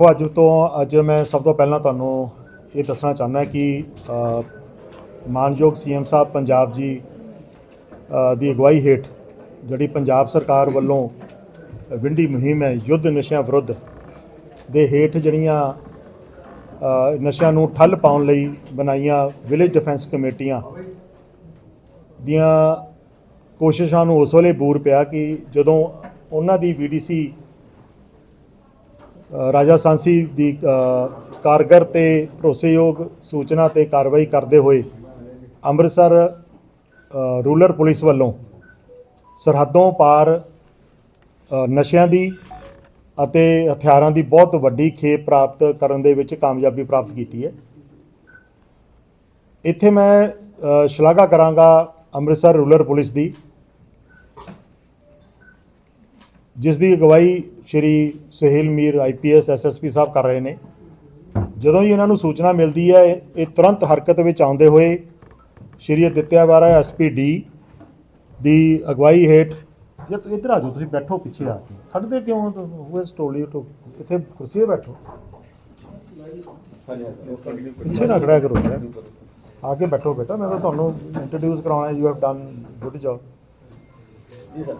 ਦੇਖੋ ਅੱਜ ਤੋਂ ਅੱਜ ਮੈਂ ਸਭ ਤੋਂ ਪਹਿਲਾਂ ਤੁਹਾਨੂੰ ਇਹ ਦੱਸਣਾ ਚਾਹੁੰਦਾ ਕਿ ਅ, ਮਾਨਯੋਗ ਸੀਐਮ ਸਾਹਿਬ ਪੰਜਾਬ ਜੀ ਦੀ ਅਗਵਾਈ ਹੇਠ ਜਿਹੜੀ ਪੰਜਾਬ ਸਰਕਾਰ ਵੱਲੋਂ ਵਿੰਡੀ ਮੁਹਿੰਮ ਹੈ ਯੁੱਧ ਨਸ਼ਿਆਂ ਵਿਰੁੱਧ ਦੇ ਹੇਠ ਜਿਹੜੀਆਂ ਨਸ਼ਿਆਂ ਨੂੰ ਠੱਲ ਪਾਉਣ ਲਈ ਬਣਾਈਆਂ ਵਿਲੇਜ ਡਿਫੈਂਸ ਕਮੇਟੀਆਂ ਦੀਆਂ ਕੋਸ਼ਿਸ਼ਾਂ ਨੂੰ ਉਸ ਵੇਲੇ ਬੂਰ ਪਿਆ ਕਿ ਜਦੋਂ ਉਹਨਾਂ ਦੀ ਵੀਡੀਸੀ ਅ, ਰਾਜਾ ਸਾਂਸੀ ਦੀ ਕਾਰਗਰ ਤੇ ਭਰੋਸੇਯੋਗ ਸੂਚਨਾ ਤੇ ਕਾਰਵਾਈ ਕਰਦੇ ਹੋਏ ਅੰਮ੍ਰਿਤਸਰ ਰੂਰਲ ਪੁਲਿਸ ਵੱਲੋਂ ਸਰਹੱਦੋਂ ਪਾਰ ਨਸ਼ਿਆਂ ਦੀ ਅਤੇ ਹਥਿਆਰਾਂ ਦੀ ਬਹੁਤ ਵੱਡੀ ਖੇਪ ਪ੍ਰਾਪਤ ਕਰਨ ਦੇ ਵਿੱਚ ਕਾਮਯਾਬੀ ਪ੍ਰਾਪਤ ਕੀਤੀ ਹੈ। ਇੱਥੇ ਮੈਂ ਸ਼ਲਾਘਾ ਕਰਾਂਗਾ ਅੰਮ੍ਰਿਤਸਰ ਰੂਰਲ ਪੁਲਿਸ ਦੀ, ਜਿਸ ਦੀ ਅਗਵਾਈ ਸ਼੍ਰੀ ਸੁਹੇਲ ਮੀਰ ਆਈਪੀਐਸ ਐਸਐਸਪੀ ਸਾਹਿਬ ਕਰ ਰਹੇ ਨੇ। ਜਦੋਂ ਹੀ ਇਹਨਾਂ ਨੂੰ ਸੂਚਨਾ ਮਿਲਦੀ ਹੈ, ਇਹ- ਤੁਰੰਤ ਹਰਕਤ ਵਿੱਚ ਆਉਂਦੇ ਹੋਏ ਸ਼੍ਰੀ ਅਦਿੱਤਿਆ ਵਾਰਾ ਐਸਪੀਡੀ ਦੀ ਅਗਵਾਈ ਹੇਠ ਜੇ ਤੁਸੀਂ ਇੱਧਰ ਆ ਜਾਓ, ਤੁਸੀਂ ਬੈਠੋ ਪਿੱਛੇ ਆ ਕੇ। ਖੜਦੇ ਕਿਉਂ ਹੋ ਹੋਏ ਸਟੋਲੀ ਉਠੋ ਇੱਥੇ ਕੁਰਸੀ ਤੇ ਬੈਠੋ। ਪਿੱਛੇ ਨਾ ਖੜਿਆ ਕਰੋ ਆ ਕੇ ਬੈਠੋ ਬੇਟਾ, ਮੈਂ ਤਾਂ ਤੁਹਾਨੂੰ ਇੰਟਰੋਡਿਊਸ ਕਰਾਉਣਾ you have done good job ਜੀ ਸਰ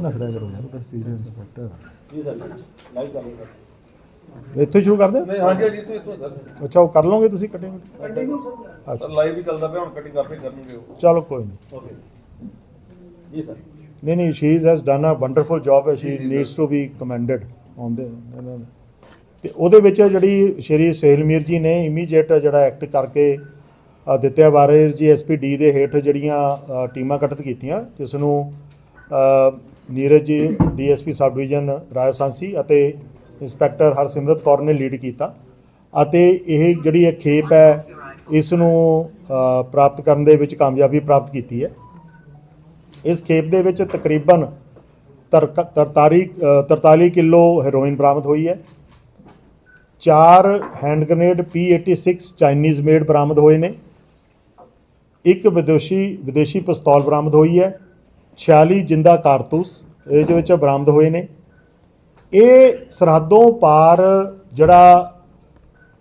ਨਾ ਖੜਿਆ ਕਰੋ ਯਾਰ ਤਾਂ ਇੰਸਪੈਕਟਰ ਜੀ ਸਰ ਲਾਈਵ ਚੱਲ ਰਿਹਾ ਇੱਥੇ ਸ਼ੁਰੂ ਕਰਦੇ ਨਹੀਂ ਹਾਂਜੀ ਹਾਂਜੀ ਇੱਥੋਂ ਇੱਥੋਂ ਸਰ। ਅੱਛਾ ਉਹ ਕਰ ਲਓਗੇ ਤੁਸੀਂ ਕਟਿੰਗ ਸਰ ਅੱਛਾ। ਲਾਈਵ ਹੀ ਚੱਲਦਾ ਪਿਆ ਹੁਣ ਕਟਿੰਗ ਆਪੇ ਕਰਨਗੇ ਉਹ। ਚਲੋ ਕੋਈ ਨਹੀਂ। ਓਕੇ ਜੀ ਸਰ ਨਹੀਂ ਨਹੀਂ she has done a wonderful job she needs to be commended on ਦੇ ਤੇ ਉਹਦੇ ਵਿੱਚ ਜਿਹੜੀ ਸ਼੍ਰੀ ਸੁਹੇਲ ਮੀਰ ਜੀ ਨੇ ਇਮੀਡੀਏਟ ਜਿਹੜਾ ਐਕਟ ਕਰਕੇ ਦਿੱਤਿਆ ਬਾਰੇ ਜੀ ਡੀ ਦੇ ਹੇਠ ਜਿਹੜੀਆਂ ਟੀਮਾਂ ਗਠਿਤ ਕੀਤੀਆਂ ਜਿਸ ਨੂੰ Neeraj ji DSP sub division Rajasansi ਅਤੇ ਇੰਸਪੈਕਟਰ ਹਰਸਿਮਰਤ ਕੌਰ ਨੇ ਲੀਡ ਕੀਤਾ ਅਤੇ ਇਹ ਜਿਹੜੀ ਇਹ ਖੇਪ ਹੈ ਇਸ ਨੂੰ ਪ੍ਰਾਪਤ ਕਰਨ ਦੇ ਵਿੱਚ ਕਾਮਯਾਬੀ ਪ੍ਰਾਪਤ ਕੀਤੀ ਹੈ। ਇਸ ਖੇਪ ਦੇ ਵਿੱਚ ਤਕਰੀਬਨ ਤਰਕ- ਤਰਤਾਲੀ ਅ, 43 ਕਿਲੋ ਹੈਰੋਇਨ ਬਰਾਮਦ ਹੋਈ ਹੈ। ਚਾਰ hand grenade P86 Chinese made ਬਰਾਮਦ ਹੋਏ ਨੇ। ਇੱਕ ਵਿਦੇਸ਼ੀ ਵਿਦੇਸ਼ੀ ਪਿਸਤੌਲ ਬਰਾਮਦ ਹੋਈ ਹੈ। 46 ਜਿੰਦਾ ਕਾਰਤੂਸ, ਇਹਦੇ ਵਿੱਚ ਬਰਾਮਦ ਹੋਏ ਨੇ। ਇਹ ਸਰਹੱਦੋਂ ਪਾਰ ਜਿਹੜਾ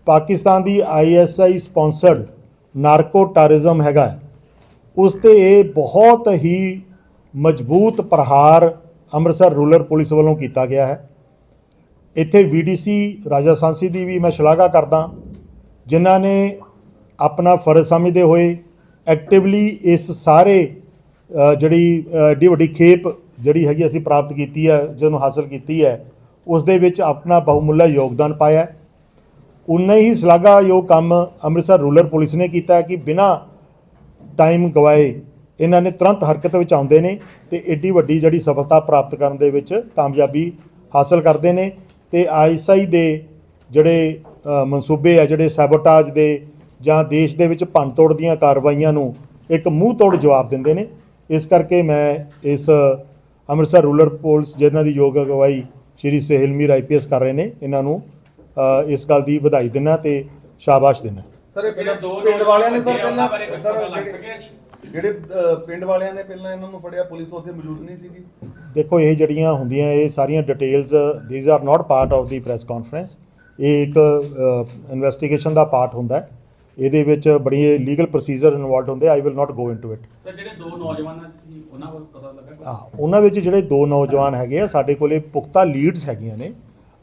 ਪਾਕਿਸਤਾਨ ਦੀ ਆਈਐਸਆਈ ਸਪਾਂਸਰਡ ਨਾਰਕੋ ਟੈਰਰਿਜ਼ਮ ਹੈਗਾ ਉਸ ਤੇ ਇਹ ਬਹੁਤ ਹੀ ਮਜ਼ਬੂਤ ਪ੍ਰਹਾਰ ਅੰਮ੍ਰਿਤਸਰ ਰੂਰਲ ਪੁਲਿਸ ਵੱਲੋਂ ਕੀਤਾ ਗਿਆ ਹੈ। ਇੱਥੇ ਵੀਡੀਸੀ ਰਾਜਾ ਸਾਂਸੀ ਦੀ ਵੀ ਮੈਂ ਸ਼ਲਾਘਾ ਕਰਦਾ, ਜਿਨ੍ਹਾਂ ਨੇ ਆਪਣਾ ਫਰਜ਼ ਸਮਝਦੇ ਹੋਏ ਐਕਟਿਵਲੀ ਇਸ ਸਾਰੇ ਜਿਹੜੀ ਅ, ਏਡੀ ਵੱਡੀ ਖੇਪ ਜਿਹੜੀ ਹੈਗੀ ਅਸੀਂ ਪ੍ਰਾਪਤ ਕੀਤੀ ਹੈ ਜਿਹਨੂੰ ਹਾਸਲ ਕੀਤੀ ਹੈ ਉਸ ਦੇ ਵਿੱਚ ਆਪਣਾ ਬਹੁਮੁੱਲਾ ਯੋਗਦਾਨ ਪਾਇਆ ਹੈ। ਉਨਾ ਹੀ ਸ਼ਲਾਘਾਯੋਗ ਕੰਮ ਅੰਮ੍ਰਿਤਸਰ ਰੂਰਲ ਪੁਲਿਸ ਨੇ ਕੀਤਾ ਕਿ ਬਿਨਾਂ ਟਾਈਮ ਗਵਾਏ ਇਹਨਾਂ ਨੇ ਤੁਰੰਤ ਹਰਕਤ ਵਿੱਚ ਆਉਂਦੇ ਨੇ ਤੇ ਏਡੀ ਵੱਡੀ ਜਿਹੜੀ ਸਫਲਤਾ ਪ੍ਰਾਪਤ ਕਰਨ ਦੇ ਵਿੱਚ ਕਾਮਯਾਬੀ ਹਾਸਲ ਕਰਦੇ ਨੇ ਤੇ ਆਈਐਸਆਈ ਦੇ ਜਿਹੜੇ ਮਨਸੂਬੇ ਆ ਜਿਹੜੇ ਸੈਬੋਟਾਜ ਦੇ ਜਾਂ ਦੇਸ਼ ਦੇ ਵਿੱਚ ਭੰਨਤੋੜ ਦੀਆਂ ਕਾਰਵਾਈਆਂ ਨੂੰ ਇੱਕ ਮੂੰਹ ਤੋੜ ਜਵਾਬ ਦਿੰਦੇ ਨੇ। ਇਸ ਕਰਕੇ ਮੈਂ ਇਸ ਅੰਮ੍ਰਿਤਸਰ ਰੂਰਲ ਪੁਲਿਸ ਜਿਹਨਾਂ ਦੀ ਯੋਗ ਅਗਵਾਈ ਸ਼੍ਰੀ ਸੁਹੇਲ ਮੀਰ ਆਈਪੀਐਸ ਕਰ ਰਹੇ ਨੇ ਇਹਨਾਂ ਨੂੰ ਇਸ ਗੱਲ ਦੀ ਵਧਾਈ ਦਿੰਦਾ ਤੇ ਸ਼ਾਬਾਸ਼ ਦਿੰਦਾ ਸਰ ਇਹ ਜਿਹੜਾ ਦੋ ਪਿੰਡ ਵਾਲਿਆਂ ਨੇ ਸਰ ਪਹਿਲਾਂ ਸਰ ਲੱਗ ਜਿਹੜੇ- ਸਕਿਆ ਜੀ? ਜਿਹੜੇ ਅ, ਪਿੰਡ ਵਾਲਿਆਂ ਨੇ ਪਹਿਲਾਂ ਇਹਨਾਂ ਨੂੰ ਫੜਿਆ ਪੁਲਿਸ ਉੱਥੇ ਮੌਜੂਦ ਨਹੀਂ ਸੀਗੀ। ਦੇਖੋ ਇਹ ਜਿਹੜੀਆਂ ਹੁੰਦੀਆਂ ਇਹ ਸਾਰੀਆਂ details these are not part of the press conference ਇਹ ਇੱਕ ਇਨਵੈਸਟੀਗੇਸ਼ਨ ਦਾ ਪਾਰਟ ਹੁੰਦਾ ਹੈ। ਇਹਦੇ ਵਿੱਚ ਬੜੀ ਲੀਗਲ ਪ੍ਰੋਸੀਜਰ ਇਨਵੋਲਡ ਹੁੰਦੇ I will not go into it sir ਜਿਹੜੇ ਦੋ ਨੌਜਵਾਨ ਸੀ ਉਹਨਾਂ ਕੋਲ ਪਤਾ ਲੱਗਾ? ਆ ਉਹਨਾਂ ਵਿੱਚ ਜਿਹੜੇ ਦੋ ਨੌਜਵਾਨ ਹੈਗੇ ਆ ਸਾਡੇ ਕੋਲੇ ਪੁਖਤਾ ਲੀਡਸ ਹੈਗੀਆਂ ਨੇ।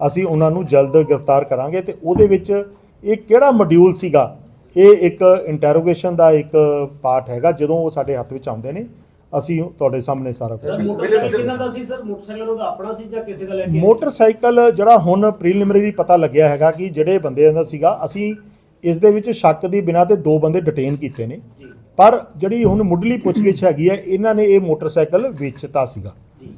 ਅਸੀਂ ਉਹਨਾਂ ਨੂੰ ਜਲਦ ਗ੍ਰਿਫਤਾਰ ਕਰਾਂਗੇ ਤੇ ਉਹਦੇ ਵਿੱਚ ਇਹ ਕਿਹੜਾ ਮੋਡਿਊਲ ਸੀਗਾ? ਇਹ ਇੱਕ ਇੰਟਰੋਗੇਸ਼ਨ ਦਾ ਇੱਕ ਪਾਰਟ ਹੈਗਾ ਜਦੋਂ ਉਹ ਸਾਡੇ ਹੱਥ ਵਿੱਚ ਆਉਂਦੇ ਨੇ। ਅਸੀਂ ਤੁਹਾਡੇ ਸਾਹਮਣੇ ਸਾਰਾ ਕੁਝ ਸਰ ਮੋਟਰਸਾਈਕਲ ਕਿਹਨਾਂ ਦਾ ਸੀ ਸਰ ਮੋਟਰਸਾਈਕਲ ਉਹਦਾ ਆਪਣਾ ਸੀ ਜਾਂ ਕਿਸੇ ਦਾ ਲੈ ਕੇ ਮੋਟਰਸਾਈਕਲ ਜਿਹੜਾ ਹੁਣ ਪ੍ਰੀਲਿਮਿਨਰੀ ਪਤਾ ਲੱਗਿਆ ਹੈਗਾ ਕਿ ਜਿਹੜੇ ਬੰਦੇ ਦਾ ਸੀਗਾ ਅਸੀਂ ਇਸ ਦੇ ਵਿੱਚ ਸ਼ੱਕ ਦੀ ਬਿਨਾਂ ਤੇ ਦੋ ਬੰਦੇ ਡਿਟੇਨ ਕੀਤੇ ਨੇ। ਪਰ ਜਿਹੜੀ ਹੁਣ ਮੁੱਢਲੀ ਪੁੱਛਗਿੱਛ ਹੈਗੀ ਹੈ ਇਹਨਾਂ ਨੇ ਇਹ ਮੋਟਰਸਾਈਕਲ ਵੇਚਤਾ ਸੀਗਾ।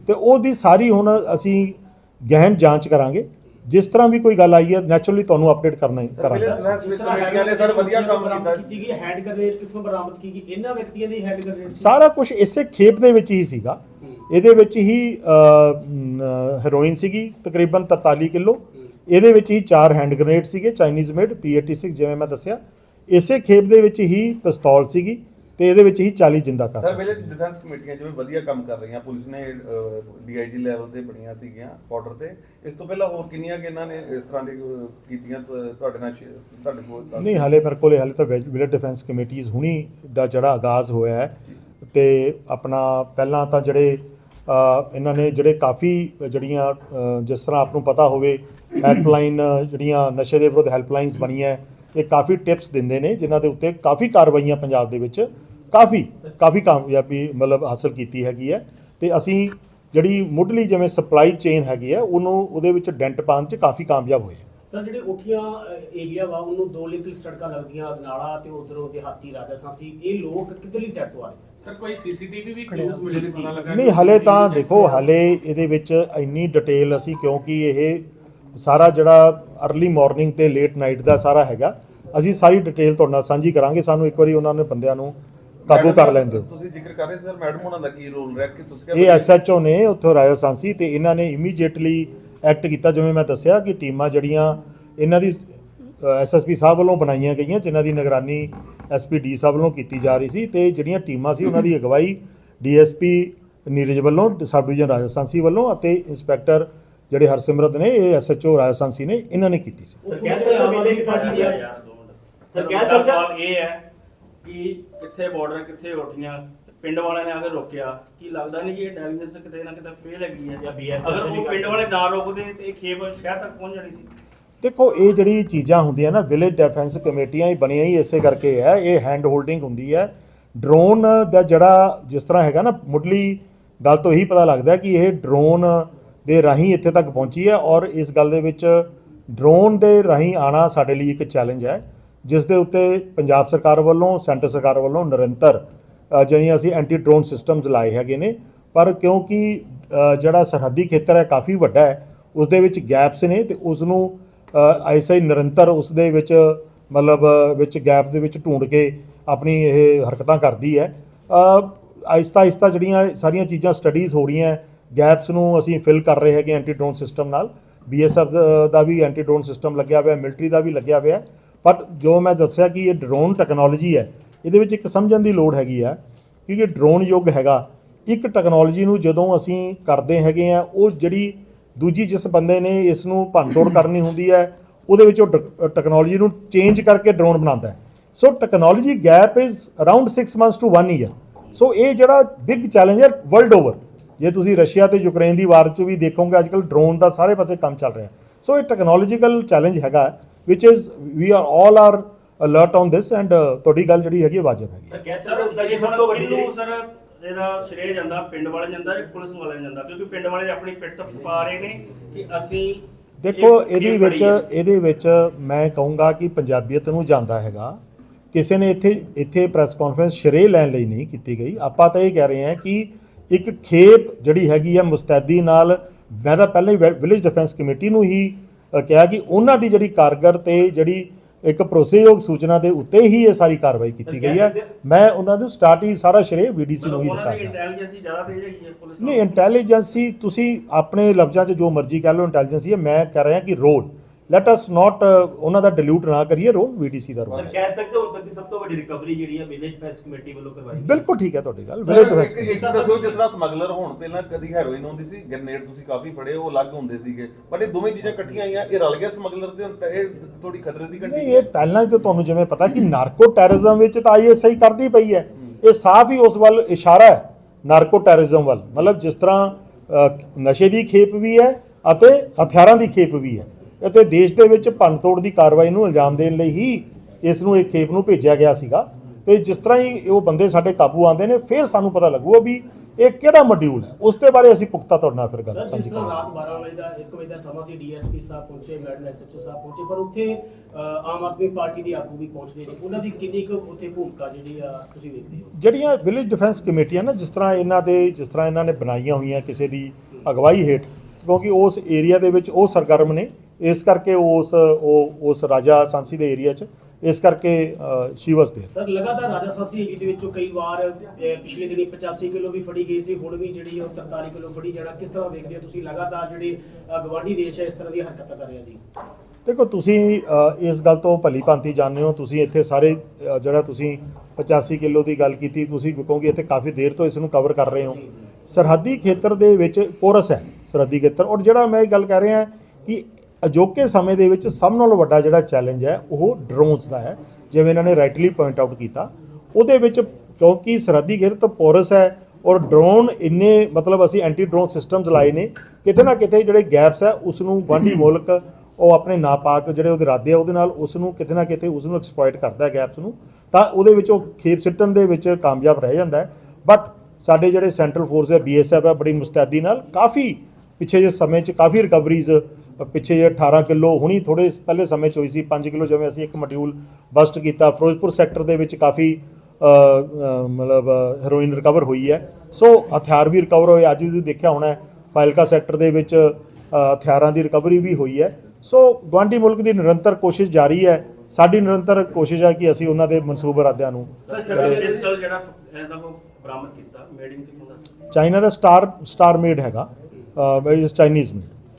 ਤੇ ਉਹਦੀ ਸਾਰੀ ਹੁਣ ਅਸੀਂ ਗਹਿਨ ਜਾਂਚ ਕਰਾਂਗੇ। ਜਿਸ ਤਰ੍ਹਾਂ ਵੀ ਕੋਈ ਗੱਲ ਆਈ ਹੈ ਨੈਚੁਰਲੀ ਤੁਹਾਨੂੰ ਅਪਡੇਟ ਕਰਨਾ ਹੀ ਕਰਾਂਗੇ। ਸਰ, ਜਿਸ ਤਰ੍ਹਾਂ ਕਮੇਟੀਆਂ ਨੇ ਸਰ ਵਧੀਆ ਕੰਮ ਬਰਾਮਦ ਕੀਤਾ। ਕੀਤੀ ਗਈ ਹੈਂਡ ਗ੍ਰਨੇਡ ਕਿੱਥੋਂ ਬਰਾਮਦ ਕੀਤੀ ਗਈ ਇਹਨਾਂ ਵਿਅਕਤੀਆਂ ਦੀ ਹੈਂਡ ਗ੍ਰਨੇਡ ਸੀ। ਸਾਰਾ ਕੁਝ ਇਸੇ ਖੇਪ ਦੇ ਵਿੱਚ ਹੀ ਸੀਗਾ। ਇਹਦੇ ਵਿੱਚ ਹੀ ਹੈਰੋਇਨ ਸੀਗੀ ਤਕਰੀਬਨ 43 ਕਿਲੋ। ਇਹਦੇ ਵਿੱਚ ਹੀ ਚਾਰ ਹੈਂਡ ਗ੍ਰਨੇਡ ਸੀਗੇ ਚਾਈਨੀਜ਼ ਮੇਡ P86 ਜਿਵੇਂ ਮੈਂ ਦੱਸਿਆ ਇਸੇ ਖੇਪ ਦੇ ਵਿੱਚ ਹੀ ਪਿਸਤੌਲ ਸੀਗੀ ਤੇ ਇਹਦੇ ਵਿੱਚ ਹੀ 40 ਜਿੰਦਾ ਕਰ ਸਰ ਸੀ। ਡਿਫੈਂਸ ਕਮੇਟੀਆਂ ਜਿਵੇਂ ਵਧੀਆ ਕੰਮ ਕਰ ਰਹੀਆਂ ਪੁਲਿਸ ਨੇ ਡੀਆਈਜੀ ਲੈਵਲ ਤੇ ਬਣੀਆਂ ਸੀਗੀਆਂ ਬਾਰਡਰ ਤੇ ਇਸ ਤੋਂ ਪਹਿਲਾਂ ਹੋਰ ਕਿੰਨੀਆਂ ਕਿ ਇਹਨਾਂ ਨੇ ਇਸ ਤਰ੍ਹਾਂ ਦੀ ਕੀਤੀਆਂ ਤੁਹਾਡੇ ਨਾਲ ਤੁਹਾਡੇ ਕੋਲ ਨਹੀਂ ਹਾਲੇ ਮੇਰੇ ਕੋਲੇ ਹਾਲੇ ਤਾਂ ਵਿਲੇਜ ਡਿਫੈਂਸ ਕਮੇਟੀਆਂ ਹੁਣੀ ਦਾ ਜਿਹੜਾ ਆਗਾਜ਼ ਹੋਇਆ ਹੈ ਤੇ ਆਪਣਾ ਪਹਿਲਾਂ ਤਾਂ ਜਿਹੜੇ ਇਹਨਾਂ ਨੇ ਜਿਹੜੇ ਕਾਫੀ ਜਿਹੜੀਆਂ ਜਿਸ ਤਰ੍ਹਾਂ ਆਪ ਨੂੰ ਪਤਾ ਹੋਵੇ, ਹੈਲਪਲਾਈਨ ਜਿਹੜੀਆਂ ਨਸ਼ੇ ਦੇ ਵਿਰੁੱਧ ਹੈਲਪਲਾਈਨਸ ਬਣੀਆਂ, ਇਹ ਕਾਫੀ ਟਿਪਸ ਦਿੰਦੇ ਨੇ, ਜਿਨ੍ਹਾਂ ਦੇ ਉੱਤੇ ਕਾਫੀ ਕਾਰਵਾਈਆਂ ਪੰਜਾਬ ਦੇ ਵਿੱਚ ਕਾਫੀ ਕਾਫੀ ਕਾਮਯਾਬੀ ਮਤਲਬ ਹਾਸਲ ਕੀਤੀ ਹੈਗੀ ਹੈ। ਤੇ ਅਸੀਂ ਜਿਹੜੀ ਮੁੱਢਲੀ ਜਿਵੇਂ ਸਪਲਾਈ ਚੇਨ ਹੈਗੀ ਹੈ, ਉਹਨੂੰ, ਉਹਦੇ ਵਿੱਚ ਡੈਂਟ ਪਾਉਣ 'ਚ ਕਾਫੀ ਕਾਮਯਾਬ ਹੋਏ ਸਰ ਜਿਹੜੇ ਉਠੀਆਂ ਏਰੀਆ ਵਾ ਉਹਨੂੰ ਦੋ ਲਿੰਕ ਸੜਕਾਂ ਲੱਗਦੀਆਂ ਅਜਨਾਲਾ ਤੇ ਉਧਰੋਂ ਦਿਹਾਤੀ ਰਾਜਾ ਸਾਂਸੀ ਇਹ ਲੋਕ ਕਿੱਧਰਲੀ ਸਾਈਡ ਤੋਂ ਆ ਰਹੇ ਸਰ? ਕੋਈ ਸੀਸੀਟੀਵੀ ਵੀ ਕਲੋਜ਼ ਮਿਲੇ ਨੇ ਪਤਾ ਲੱਗਾ ਨਹੀਂ ਹਲੇ ਤਾਂ ਦੇਖੋ ਹਲੇ ਇਹਦੇ ਵਿੱਚ ਇੰਨੀ ਡਿਟੇਲ ਅਸੀਂ ਕਿਉਂਕਿ ਇਹ ਸਾਰਾ ਜਿਹੜਾ अर्ਲੀ ਮਾਰਨਿੰਗ ਤੇ ਲੇਟ ਨਾਈਟ ਦਾ ਸਾਰਾ ਹੈਗਾ ਅਸੀਂ ਸਾਰੀ ਡਿਟੇਲ ਤੁਹਾਡੇ ਨਾਲ ਸਾਂਝੀ ਕਰਾਂਗੇ ਸਾਨੂੰ ਇੱਕ ਵਾਰੀ ਉਹਨਾਂ ਨੇ ਬੰਦਿਆਂ ਨੂੰ ਕਾਬੂ ਕਰ ਦਾ- ਲੈਣ ਦਿਓ। ਤੁਸੀਂ ਜ਼ਿਕਰ ਕਰ ਰਹੇ ਸਰ ਮੈਡਮ ਉਹਨਾਂ ਦਾ ਕੀ ਰੋਲ ਰਿਹਾ ਕਿ ਤੁਸੀਂ ਇਹ ਐਸਐਚਓ ਨੇ ਉੱਥੋਂ ਰਾਜਸਥਾਨਸੀ ਤੇ ਇਹਨਾਂ ਨੇ ਇਮੀਡੀਏਟਲੀ ਐਕਟ ਕੀਤਾ ਜਿਵੇਂ ਮੈਂ ਦੱਸਿਆ ਕਿ ਟੀਮਾਂ ਜਿਹੜੀਆਂ ਇਹਨਾਂ ਦੀ ਐਸਐਸਪੀ ਸਾਹਿਬ ਵੱਲੋਂ ਬਣਾਈਆਂ ਗਈਆਂ ਜਿਨ੍ਹਾਂ ਦੀ ਨਿਗਰਾਨੀ ਐਸਪੀਡੀ ਸਾਹਿਬ ਵੱਲੋਂ ਕੀਤੀ ਜਾ ਰਹੀ ਸੀ ਤੇ ਜਿਹੜੀਆਂ ਟੀਮਾਂ ਸੀ ਉਹਨਾਂ ਦੀ ਅਗਵਾਈ ਡੀਐਸਪੀ ਨੀਰਜ ਵੱਲੋਂ ਸਬ ਡਿਵੀਜ਼ਨ ਰਾਜਸਥਾਨਸੀ ਵੱਲੋਂ ਅਤੇ ਇੰਸਪੈਕਟਰ ਜਿਹੜੇ ਹਰਸਿਮਰਤ ਨੇ ਇਹ ਐਸਐਚਓ ਰਾਜਸਥਾਨਸੀ ਨੇ ਇਹਨਾਂ ਨੇ ਕੀਤੀ ਸੀ। ਸਰ ਕਹਿ ਸਕਦੇ ਦੀ ਸਰ, ਕਹਿ ਸਕਦੇ- ਇਹ ਹੈ ਕਿ ਕਿੱਥੇ ਬਾਰਡਰ ਕਿੱਥੇ ਉੱਠੀਆਂ ਪਿੰਡ ਵਾਲਿਆਂ ਨੇ ਆ ਕੇ ਰੋਕਿਆ। ਕੀ ਲੱਗਦਾ ਨਹੀਂ ਕਿ ਇਹ ਇੰਟੈਲੀਜੈਂਸ ਕਿਤੇ ਨਾ ਕਿਤੇ ਫੇਲ ਹੈਗੀ ਹੈ? ਜਾਂ BSF ਅਗਰ ਉਹ ਪਿੰਡ ਵਾਲੇ ਨਾ ਰੋਕਦੇ ਤੇ ਇਹ ਖੇਪ ਸ਼ਹਿਰ ਤੱਕ ਪਹੁੰਚ ਜਾਣੀ ਸੀ। ਦੇਖੋ ਇਹ ਜਿਹੜੀ ਚੀਜ਼ਾਂ ਹੁੰਦੀਆਂ ਨਾ ਵਿਲੇਜ ਡਿਫੈਂਸ ਕਮੇਟੀਆਂ ਹੀ ਬਣੀਆਂ ਹੀ ਇਸੇ ਕਰਕੇ ਹੈ। ਇਹ ਹੈਂਡ ਹੋਲਡਿੰਗ ਹੁੰਦੀ ਹੈ। ਡਰੋਨ ਦਾ ਜਿਹੜਾ ਜਿਸ ਤਰ੍ਹਾਂ ਹੈਗਾ ਨਾ ਮੁੱਢਲੀ ਗੱਲ ਤੋਂ ਇਹੀ ਪਤਾ ਲੱਗਦਾ ਹੈ ਕਿ ਇਹ ਡਰੋਨ ਦੇ ਰਾਹੀਂ ਇੱਥੇ ਤੱਕ ਪਹੁੰਚੀ ਹੈ ਔਰ ਇਸ ਗੱਲ ਦੇ ਵਿੱਚ ਡਰੋਨ ਦੇ ਰਾਹੀਂ ਆਣਾ ਸਾਡੇ ਲਈ ਇੱਕ ਚੈਲੰਜ ਹੈ ਜਿਸ ਦੇ ਉੱਤੇ ਪੰਜਾਬ ਸਰਕਾਰ ਵੱਲੋਂ ਸੈਂਟਰ ਸਰਕਾਰ ਵੱਲੋਂ ਨਿਰੰਤਰ ਜਿਹੜੀਆਂ ਅਸੀਂ ਐਂਟੀ ਡਰੋਨ ਸਿਸਟਮਸ ਲਾਏ ਹੈਗੇ ਨੇ। ਪਰ ਕਿਉਂਕਿ ਜਿਹੜਾ ਸਰਹੱਦੀ ਖੇਤਰ ਹੈ ਕਾਫੀ ਵੱਡਾ ਹੈ ਉਸ ਦੇ ਵਿੱਚ ਗੈਪਸ ਨੇ ਤੇ ਉਸ ਨੂੰ ਐਸਾ ਹੀ ਨਿਰੰਤਰ ਉਸ ਦੇ ਵਿੱਚ, ਮਤਲਬ, ਵਿੱਚ ਗੈਪ ਦੇ ਵਿੱਚ ਢੂੰਡ ਕੇ ਆਪਣੀ ਇਹ ਹਰਕਤਾਂ ਕਰਦੀ ਹੈ। ਆਇਸਤਾ ਆਇਸਤਾ ਜਿਹੜੀਆਂ ਸਾਰੀਆਂ ਚੀਜ਼ਾਂ ਸਟੱਡੀਜ਼ ਹੋ ਰਹੀਆਂ ਗੈਪਸ ਨੂੰ ਅਸੀਂ ਫਿਲ ਕਰ ਰਹੇ ਹੈਗੇ ਐਂਟੀ ਡਰੋਨ ਸਿਸਟਮ ਨਾਲ ਬੀਐਸਐਫ ਦਾ ਵੀ ਐਂਟੀ ਡਰੋਨ ਸਿਸਟਮ ਲੱਗਿਆ ਹੋਇਆ ਮਿਲਟਰੀ ਦਾ ਵੀ ਲੱਗਿਆ ਹੋਇਆ। ਬਟ ਜੋ ਮੈਂ ਦੱਸਿਆ ਕਿ ਇਹ ਡਰੋਨ ਟੈਕਨੋਲੋਜੀ ਹੈ ਇਹਦੇ ਵਿੱਚ ਇੱਕ ਸਮਝਣ ਦੀ ਲੋੜ ਹੈਗੀ ਆ, ਕਿਉਂਕਿ ਡਰੋਨ ਯੁੱਗ ਹੈਗਾ। ਇੱਕ ਟੈਕਨੋਲੋਜੀ ਨੂੰ ਜਦੋਂ ਅਸੀਂ ਕਰਦੇ ਹੈਗੇ ਆ, ਉਹ ਜਿਹੜੀ ਦੂਜੀ ਜਿਸ ਬੰਦੇ ਨੇ ਇਸ ਨੂੰ ਭੰਨਤੋੜ ਕਰਨੀ ਹੁੰਦੀ ਹੈ, ਉਹਦੇ ਵਿੱਚ ਉਹ ਟੈਕਨੋਲੋਜੀ ਨੂੰ ਚੇਂਜ ਕਰਕੇ ਡਰੋਨ ਬਣਾਉਂਦਾ ਹੈ। So technology gap is around 6 months to 1 year so ਇਹ ਜਿਹੜਾ ਬਿਗ ਚੈਲੰਜ ਹੈ ਵਰਲਡ ਓਵਰ ਜੇ ਤੁਸੀਂ ਰਸ਼ੀਆ ਤੇ ਯੂਕਰੇਨ ਦੀ ਵਾਰ 'ਚ ਵੀ ਦੇਖੋਗੇ ਅੱਜਕੱਲ ਡਰੋਨ ਦਾ ਸਾਰੇ ਪਾਸੇ ਕੰਮ ਚੱਲ ਰਿਹਾ। ਸੋ ਇਹ ਟੈਕਨੋਲੋਜੀਕਲ ਚੈਲੰਜ ਹੈਗਾ which is we are all are alert on this and ਤੁਹਾਡੀ ਗੱਲ ਜਿਹੜੀ ਹੈਗੀ ਹੈ ਵਾਜਬ ਹੈਗੀ ਹੈ। ਸਰ ਕਹਿ ਹੋ ਇਹ ਸਭ ਤੋਂ ਵੱਡੀ ਕਿਹਨੂੰ ਸਰ ਇਹਦਾ ਸ਼੍ਰੇਅ ਜਾਂਦਾ ਪਿੰਡ ਵਾਲੇ ਜਾਂਦਾ ਜਾਂ ਪੁਲਿਸ ਵਾਲੇ ਜਾਂਦਾ ਕਿਉਂਕਿ ਪਿੰਡ ਵਾਲੇ ਆਪਣੀ ਪਿੱਠ ਤੇ ਪਾ ਰਹੇ ਨੇ ਕਿ ਅਸੀਂ ਦੇਖੋ ਇਹ ਇਹਦੇ ਵਿੱਚ ਹੈ। ਇਹਦੇ ਵਿੱਚ ਮੈਂ ਕਹੂੰਗਾ ਕਿ ਪੰਜਾਬੀਅਤ ਨੂੰ ਜਾਂਦਾ ਹੈਗਾ ਕਿਸੇ ਨੇ ਇੱਥੇ ਇੱਥੇ ਪ੍ਰੈਸ ਕਾਨਫਰੰਸ ਸ਼ਰੇ ਲੈਣ ਲਈ ਨਹੀਂ ਕੀਤੀ ਗਈ ਆਪਾਂ ਤਾਂ ਇਹ ਕਹਿ ਰਹੇ ਹਾਂ ਕਿ ਇੱਕ ਖੇਪ ਜਿਹੜੀ ਹੈਗੀ ਆ ਮੁਸਤੈਦੀ ਨਾਲ ਮੈਂ ਤਾਂ ਪਹਿਲਾਂ ਹੀ ਵਿਲੇਜ ਡਿਫੈਂਸ ਕਮੇਟੀ ਨੂੰ ਹੀ ਕਿਹਾ ਕਿ ਉਹਨਾਂ ਦੀ ਜਿਹੜੀ ਕਾਰਗਰ ਤੇ ਜਿਹੜੀ ਇੱਕ ਭਰੋਸੇਯੋਗ ਸੂਚਨਾ ਦੇ ਉੱਤੇ ਹੀ ਇਹ ਸਾਰੀ ਕਾਰਵਾਈ ਕੀਤੀ ਗਈ ਹੈ। ਮੈਂ ਉਹਨਾਂ ਨੂੰ ਸਟਾਰਟ ਹੀ ਸਾਰਾ ਸ਼ਰੇ ਵੀਡੀਸੀ ਨੂੰ ਹੀ ਦਿੱਤਾ ਹੀ ਨਹੀਂ ਇੰਟੈਲੀਜੈਂਸੀ ਤੁਸੀਂ ਆਪਣੇ ਲਫ਼ਜ਼ਾਂ 'ਚ ਜੋ ਮਰਜ਼ੀ ਕਹਿ ਲਓ ਇੰਟੈਲੀਜੈਂਸੀ ਹੈ ਮੈਂ ਕਹਿ ਰਿਹਾ ਕਿ ਰੋਲ ਲੈਟ ਅਸ ਨਾਟ ਉਹਨਾਂ ਦਾ ਡਿਲੂਟ ਨਾ ਕਰੀਏ ਰੋਲ ਵੀਡੀਸੀ ਦਾ ਰੋਲ ਕਹਿ ਸਕਦੇ ਹੋ ਤੱਕ ਦੀ ਸਭ ਤੋਂ ਵੱਡੀ ਰਿਕਵਰੀ ਜਿਹੜੀ ਹੈ ਵਿਲੇਜ ਫੈਸ ਕਮੇਟੀ ਵੱਲੋਂ ਕਰਵਾਈ ਗਈ। ਬਿਲਕੁਲ ਠੀਕ ਹੈ ਤੁਹਾਡੀ ਗੱਲ ਵਿਲੇਜ ਇੱਕ- ਡਿਫੈਂਸ ਇੱਕ ਦੱਸੋ ਜਿਸ ਤਰ੍ਹਾਂ ਸਮਗਲਰ ਹੋਣ ਪਹਿਲਾਂ ਕਦੀ ਹੈਰੋਇਨ ਹੁੰਦੀ ਸੀ ਗ੍ਰਨੇਡ ਤੁਸੀਂ ਕਾਫੀ ਫੜੇ ਉਹ ਅਲੱਗ ਹੁੰਦੇ ਸੀਗੇ ਬਟ ਇਹ ਦੋਵੇਂ ਚੀਜ਼ਾਂ ਇਕੱਠੀਆਂ ਆਈਆਂ ਇਹ ਰਲ ਗਏ ਸਮਗਲਰ ਤੇ ਇਹ ਥੋੜੀ ਖਤਰੇ ਦੀ ਘੰਟੀ ਨਹੀਂ ਇਹ ਪਹਿਲਾਂ ਹੀ ਤਾਂ ਤੁਹਾਨੂੰ ਜਿਵੇਂ ਪਤਾ ਕਿ ਨਾਰਕੋ ਟੈਰਰਿਜ਼ਮ ਵਿੱਚ ਤਾਂ ਆਈਐਸਆਈ ਕਰਦੀ ਪਈ ਹੈ। ਇਹ ਸਾਫ਼ ਹੀ ਉਸ ਵੱਲ ਇਸ਼ਾਰਾ ਹੈ ਨਾਰਕੋ ਟੈਰਰਿਜ਼ਮ ਵੱਲ। ਮਤਲਬ ਜਿਸ ਤਰ੍ਹਾਂ ਨਸ਼ੇ ਦੀ ਖੇਪ ਵੀ ਹੈ ਅਤੇ ਹਥਿਆਰਾਂ ਦੀ ਖੇਪ ਵੀ ਹੈ। ਅਤੇ ਦੇਸ਼ ਦੇ ਵਿੱਚ ਭੰਨਤੋੜ ਦੀ ਕਾਰਵਾਈ ਨੂੰ ਇਲਜ਼ਾਮ ਦੇਣ ਲਈ ਹੀ ਇਸ ਨੂੰ ਇਹ ਖੇਪ ਨੂੰ ਭੇਜਿਆ ਗਿਆ ਸੀਗਾ। ਤੇ ਜਿਸ ਤਰ੍ਹਾਂ ਹੀ ਉਹ ਬੰਦੇ ਸਾਡੇ ਕਾਬੂ ਆਉਂਦੇ ਨੇ ਫਿਰ ਸਾਨੂੰ ਪਤਾ ਲੱਗੂਗਾ ਵੀ ਇਹ ਕਿਹੜਾ ਮੋਡਿਊਲ ਹੈ। ਉਸ ਦੇ ਬਾਰੇ ਅਸੀਂ ਪੁਖਤਾ ਤੁਹਾਡੇ ਨਾਲ ਫਿਰ ਗੱਲ ਸਾਂਝੀ ਕਰਾਂਗੇ ਰਾਤ 12 ਵਜੇ ਦਾ 1 ਵਜੇ ਦਾ ਸਮਾਂ ਸੀ ਡੀਐਸਪੀ ਸਾਹਿਬ ਪਹੁੰਚੇ ਮੈਡਮ ਐਸਐਚਓ ਸਾਹਿਬ ਪਹੁੰਚੇ ਪਰ ਉੱਥੇ ਆਮ ਆਦਮੀ ਪਾਰਟੀ ਦੇ ਆਗੂ ਵੀ ਪਹੁੰਚਦੇ ਨੇ। ਉਹਨਾਂ ਦੀ ਕਿੰਨੀ ਕੁ ਉੱਥੇ ਭੂਮਿਕਾ ਜਿਹੜੀ ਆ ਤੁਸੀਂ ਵੇਖਦੇ ਹੋ? ਜਿਹੜੀਆਂ ਵਿਲੇਜ ਡਿਫੈਂਸ ਕਮੇਟੀਆਂ ਨਾ ਜਿਸ ਤਰ੍ਹਾਂ ਇਹਨਾਂ ਦੇ ਜਿਸ ਤਰ੍ਹਾਂ ਇਹਨਾਂ ਨੇ ਬਣਾਈਆਂ ਹੋਈਆਂ ਕਿਸੇ ਦੀ ਅਗਵਾਈ ਹੇਠ ਕਿਉਂਕਿ ਉਸ ਏਰੀਆ ਦੇ ਵਿੱਚ ਉਹ ਸਰਗਰਮ ਨੇ ਇਸ ਕਰਕੇ ਉਸ ਉਹ ਉਸ ਰਾਜਾ ਸਾਂਸੀ ਦੇ ਏਰੀਆ 'ਚ ਇਸ ਕਰਕੇ ਸ਼ੀ ਵਾਸ देयर ਸਰ ਲਗਾਤਾਰ ਰਾਜਾ ਸਾਸੀ ਏਰੀਏ ਦੇ ਵਿੱਚੋਂ ਕਈ ਵਾਰ ਅਹ, ਪਿਛਲੇ ਦਿਨੀ 85 ਕਿਲੋ ਵੀ ਫੜੀ ਗਈ ਸੀ ਹੁਣ ਵੀ ਜਿਹੜੀ ਉਹ 43 ਕਿਲੋ ਫੜੀ ਜਾਣਾ ਕਿਸ ਤਰ੍ਹਾਂ ਵੇਖਦੇ ਹੋ ਤੁਸੀਂ ਲਗਾਤਾਰ ਜਿਹੜੇ ਅਹ, ਗਵਾਂਢੀ ਦੇਸ਼ ਹੈ ਇਸ ਤਰ੍ਹਾਂ ਦੀ ਹਰਕਤਾਂ ਕਰ ਰਿਹਾ ਜੀ ਦੇਖੋ ਤੁਸੀਂ ਅ, ਇਸ ਗੱਲ ਤੋਂ ਭਲੀ ਭਾਂਤੀ ਜਾਣਦੇ ਹੋ ਤੁਸੀਂ ਇੱਥੇ ਸਾਰੇ ਅ, ਜਿਹੜਾ ਤੁਸੀਂ 85 ਕਿਲੋ ਦੀ ਗੱਲ ਕੀਤੀ ਤੁਸੀਂ ਕਿਉਂਕਿ ਇੱਥੇ ਕਾਫੀ ਦੇਰ ਤੋਂ ਇਸ ਨੂੰ ਕਵਰ ਕਰ ਰਹੇ ਹੋ ਸਰਹੱਦੀ ਖੇਤਰ ਦੇ ਵਿੱਚ ਪੋਰਸ ਹੈ ਸਰਹੱਦੀ ਖੇਤਰ ਔਰ ਜਿਹੜਾ ਮੈਂ ਇਹ ਗੱਲ ਕਰ ਰਿਹਾ ਕਿ ਅਜੋਕੇ ਸਮੇਂ ਦੇ ਵਿੱਚ ਸਭ ਨਾਲੋਂ ਵੱਡਾ ਜਿਹੜਾ ਚੈਲੰਜ ਹੈ, ਉਹ ਡਰੋਨਸ ਦਾ ਹੈ। ਜਿਵੇਂ ਇਹਨਾਂ ਨੇ ਰਾਈਟਲੀ ਪੁਆਇੰਟ ਆਊਟ ਕੀਤਾ। ਉਹਦੇ ਵਿੱਚ ਕਿਉਂਕਿ ਸਰਹੱਦੀ ਖੇਤਰ ਪੋਰਸ ਹੈ ਔਰ ਡਰੋਨ ਇੰਨੇ, ਮਤਲਬ ਅਸੀਂ ਐਂਟੀ ਡਰੋਨ ਸਿਸਟਮਸ ਲਾਏ ਨੇ, ਕਿਤੇ ਨਾ ਕਿਤੇ ਜਿਹੜੇ ਗੈਪਸ ਹੈ ਉਸ ਨੂੰ ਗੁਆਂਢੀ ਮੁਲਕ, ਉਹ ਆਪਣੇ ਨਾਪਾਕ ਜਿਹੜੇ ਉਹਦੇ ਇਰਾਦੇ ਆ, ਉਹਦੇ ਨਾਲ ਉਸ ਨੂੰ ਕਿਤੇ ਨਾ ਕਿਤੇ ਉਸ ਨੂੰ ਐਕਸਪਲੋਇਟ ਕਰਦਾ ਗੈਪਸ ਨੂੰ। ਤਾਂ ਉਹਦੇ ਵਿੱਚ ਉਹ ਖੇਪ ਸਿੱਟਣ ਦੇ ਵਿੱਚ ਕਾਮਯਾਬ ਰਹਿ ਜਾਂਦਾ ਬਟ ਸਾਡੇ ਜਿਹੜੇ ਸੈਂਟਰਲ ਫੋਰਸ ਹੈ ਬੀਐਸਐਫ ਹੈ, ਬੜੀ ਮੁਸਤੈਦੀ ਨਾਲ ਕਾਫੀ ਪਿੱਛੇ ਜੇ ਸਮੇਂ 'ਚ ਕਾਫੀ ਰਿਕਵਰੀਜ਼ ਪਿੱਛੇ ਜੇ 18 ਕਿਲੋ ਹੁਣੀ ਥੋੜੇ ਪਹਿਲੇ ਸਮੇਂ 'ਚ ਹੋਈ ਸੀ 5 ਕਿਲੋ ਜਿਵੇਂ ਅਸੀਂ ਇੱਕ ਮੋਡਿਊਲ ਬਸਟ ਕੀਤਾ ਫਿਰੋਜ਼ਪੁਰ ਸੈਕਟਰ ਦੇ ਵਿੱਚ ਕਾਫੀ ਮਤਲਬ ਹੈਰੋਇਨ ਰਿਕਵਰ ਹੋਈ ਹੈ। ਸੋ ਹਥਿਆਰ ਵੀ ਰਿਕਵਰ ਹੋਏ ਅੱਜ ਵੀ ਦੇਖਿਆ ਹੋਣਾ ਫਾਇਲਕਾ ਸੈਕਟਰ ਦੇ ਵਿੱਚ ਹਥਿਆਰਾਂ ਦੀ ਰਿਕਵਰੀ ਵੀ ਹੋਈ ਹੈ। ਸੋ ਗਵਾਂਢੀ ਮੁਲਕ ਦੀ ਨਿਰੰਤਰ ਕੋਸ਼ਿਸ਼ ਜਾਰੀ ਹੈ। ਸਾਡੀ ਨਿਰੰਤਰ ਕੋਸ਼ਿਸ਼ ਹੈ ਕਿ ਅਸੀਂ ਉਹਨਾਂ ਦੇ ਮਨਸੂਬੇ ਇਰਾਦਿਆਂ ਨੂੰ ਜਿਹੜਾ ਬਰਾਮਦ ਕੀਤਾ ਮੇਡ ਇਨ ਚਾਈਨਾ ਦਾ ਸਟਾਰ ਸਟਾਰ ਮੇਡ ਹੈਗਾ। Very Chinese made